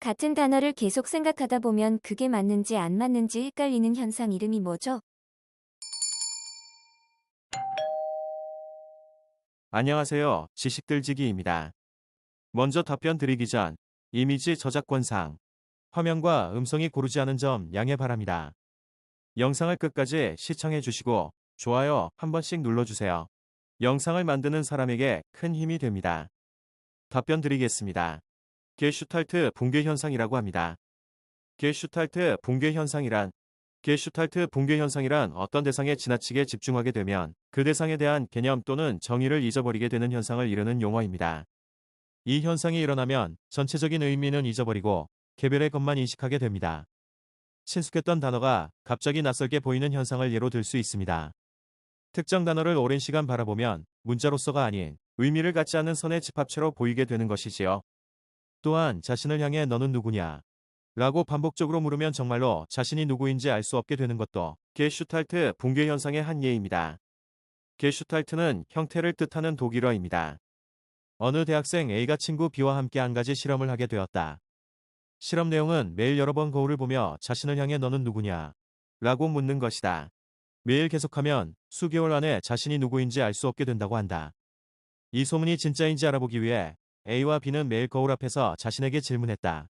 같은 단어를 계속 생각하다 보면 그게 맞는지 안 맞는지 헷갈리는 현상 이름이 뭐죠? 안녕하세요. 지식들지기입니다. 먼저 답변 드리기 전 이미지 저작권상 화면과 음성이 고르지 않은 점 양해 바랍니다. 영상을 끝까지 시청해 주시고 좋아요 한 번씩 눌러주세요. 영상을 만드는 사람에게 큰 힘이 됩니다. 답변 드리겠습니다. 게슈탈트 붕괴 현상이라고 합니다. 게슈탈트 붕괴 현상이란 게슈탈트 붕괴 현상이란 어떤 대상에 지나치게 집중하게 되면 그 대상에 대한 개념 또는 정의를 잊어버리게 되는 현상을 이르는 용어입니다. 이 현상이 일어나면 전체적인 의미는 잊어버리고 개별의 것만 인식하게 됩니다. 친숙했던 단어가 갑자기 낯설게 보이는 현상을 예로 들 수 있습니다. 특정 단어를 오랜 시간 바라보면 문자로서가 아닌 의미를 갖지 않는 선의 집합체로 보이게 되는 것이지요. 또한 자신을 향해 너는 누구냐? 라고 반복적으로 물으면 정말로 자신이 누구인지 알 수 없게 되는 것도 게슈탈트 붕괴 현상의 한 예입니다. 게슈탈트는 형태를 뜻하는 독일어입니다. 어느 대학생 A가 친구 B와 함께 한 가지 실험을 하게 되었다. 실험 내용은 매일 여러 번 거울을 보며 자신을 향해 너는 누구냐? 라고 묻는 것이다. 매일 계속하면 수개월 안에 자신이 누구인지 알 수 없게 된다고 한다. 이 소문이 진짜인지 알아보기 위해 A와 B는 매일 거울 앞에서 자신에게 질문했다.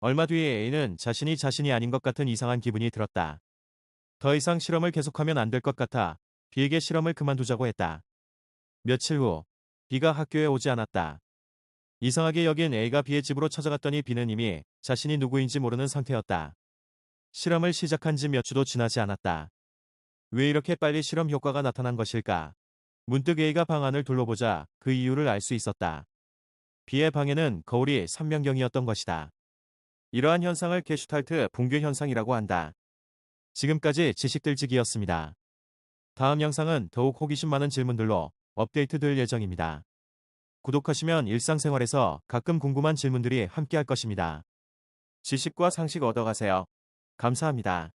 얼마 뒤에 A는 자신이 자신이 아닌 것 같은 이상한 기분이 들었다. 더 이상 실험을 계속하면 안 될 것 같아 B에게 실험을 그만두자고 했다. 며칠 후 B가 학교에 오지 않았다. 이상하게 여긴 A가 B의 집으로 찾아갔더니 B는 이미 자신이 누구인지 모르는 상태였다. 실험을 시작한 지 몇 주도 지나지 않았다. 왜 이렇게 빨리 실험 효과가 나타난 것일까? 문득 A가 방안을 둘러보자 그 이유를 알 수 있었다. B의 방에는 거울이 3명경이었던 것이다. 이러한 현상을 게슈탈트 붕괴 현상이라고 한다. 지금까지 지식들지기였습니다. 다음 영상은 더욱 호기심 많은 질문들로 업데이트 될 예정입니다. 구독하시면 일상생활에서 가끔 궁금한 질문들이 함께할 것입니다. 지식과 상식 얻어가세요. 감사합니다.